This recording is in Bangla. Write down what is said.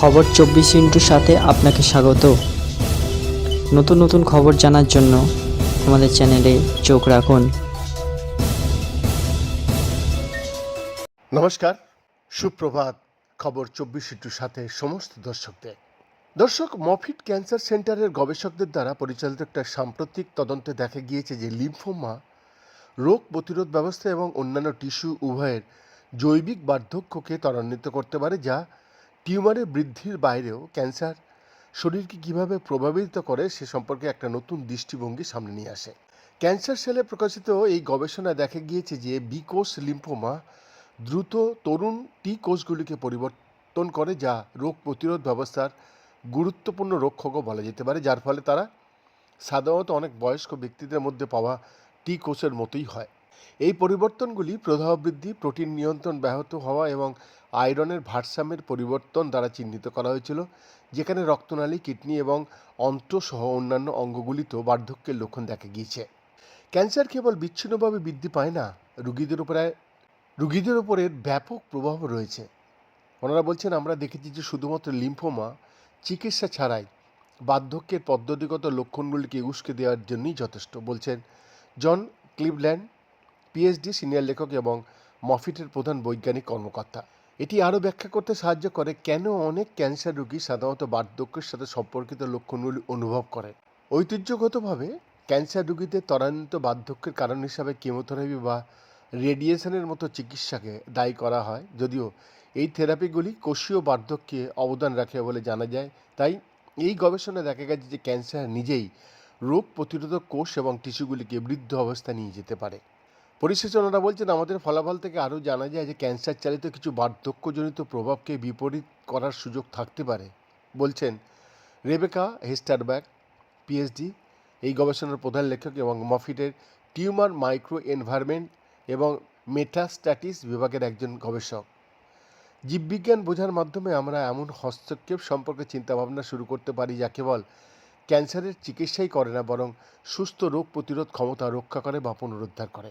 খবর চব্বিশ ইন্টুর সাথে আপনাকে স্বাগত। নতুন নতুন খবর জানার জন্য আমাদের চ্যানেলে চোখ রাখুন। নমস্কার, সুপ্রভাত খবর চব্বিশ ইন্টুর সাথে সমস্ত দর্শকদের। দর্শক, মফিট ক্যান্সার সেন্টারের গবেষকদের দ্বারা পরিচালিত একটা সাম্প্রতিক তদন্তে দেখা গিয়েছে যে লিম্ফোমা রোগ প্রতিরোধ ব্যবস্থা এবং অন্যান্য টিস্যু উভয়ের জৈবিক বার্ধক্যকে ত্বরান্বিত করতে পারে, যা টিউমারের বৃদ্ধির বাইরেও ক্যান্সার শরীরকে কীভাবে প্রভাবিত করে সে সম্পর্কে একটা নতুন দৃষ্টিভঙ্গি সামনে নিয়ে আসে। ক্যান্সার সেলে প্রকাশিত এই গবেষণায় দেখা গিয়েছে যে বিকোষ লিম্ফোমা দ্রুত তরুণ টি কোষগুলিকে পরিবর্তন করে যা রোগ প্রতিরোধ ব্যবস্থার গুরুত্বপূর্ণ রক্ষকও বলা যেতে পারে, যার ফলে তারা সাধারণত অনেক বয়স্ক ব্যক্তিদের মধ্যে পাওয়া টি কোষের মতোই হয়। এই পরিবর্তনগুলি প্রদাহ বৃদ্ধি, প্রোটিন নিয়ন্ত্রণ ব্যাহত হওয়া এবং আয়রনের ভারসাম্যের পরিবর্তন দ্বারা চিহ্নিত করা হয়েছিল, যেখানে রক্তনালী, কিডনি এবং অন্ত্রসহ অন্যান্য অঙ্গগুলিতেও বার্ধক্যের লক্ষণ দেখা গিয়েছে। ক্যান্সার কেবল বিচ্ছিন্নভাবে বৃদ্ধি পায় না, রুগীদের উপরে, রুগীদের উপর ব্যাপক প্রভাব রয়েছে। ওনারা বলছেন, আমরা দেখেছি যে শুধুমাত্র লিম্ফোমা চিকিৎসা ছাড়াই বার্ধক্যের পদ্ধতিগত লক্ষণগুলিকে উস্কে দেওয়ার জন্যই যথেষ্ট। বলছেন জন ক্লিভল্যান্ড পিএইচডি সিনিয়র লেখক এবং মফিটের প্রধান বৈজ্ঞানিক কর্মকর্তা। এটি আরও ব্যাখ্যা করতে সাহায্য করে কেন অনেক ক্যান্সার রোগী সাধারণত বার্ধক্যের সাথে সম্পর্কিত লক্ষণগুলি অনুভব করে। ঐতিহ্যগতভাবে ক্যান্সার রোগীদের ত্বরান্বিত বার্ধক্যের কারণ হিসাবে কেমোথেরাপি বা রেডিয়েশনের মতো চিকিৎসাকে দায়ী করা হয়, যদিও এই থেরাপিগুলি কোষীয় বার্ধক্যে অবদান রাখে বলে জানা যায়। তাই এই গবেষণায় দেখা গেছে যে ক্যান্সার নিজেই রোগ প্রতিরোধক কোষ এবং টিস্যুগুলিকে বৃদ্ধ অবস্থায় নিয়ে যেতে পারে। ওনারা বলছেন, আমাদের ফলাফল থেকে আরও জানা যায় যে ক্যান্সার চালিত কিছু বার্ধক্যজনিত প্রভাবকে বিপরীত করার সুযোগ থাকতে পারে। বলছেন, রেবেকা হেস্টারব্যাক পিএইচডি, এই গবেষণার প্রধান লেখক এবং মফিটের টিউমার মাইক্রো এনভায়রনমেন্ট এবং মেটাস্ট্যাটিস বিভাগের একজন গবেষক। জীববিজ্ঞান বোঝার মাধ্যমে আমরা এমন হস্তক্ষেপ সম্পর্কে চিন্তাভাবনা শুরু করতে পারি যা কেবল ক্যান্সারের চিকিৎসাই করে না, বরং সুস্থ রোগ প্রতিরোধ ক্ষমতা রক্ষা করে বা পুনরুদ্ধার করে।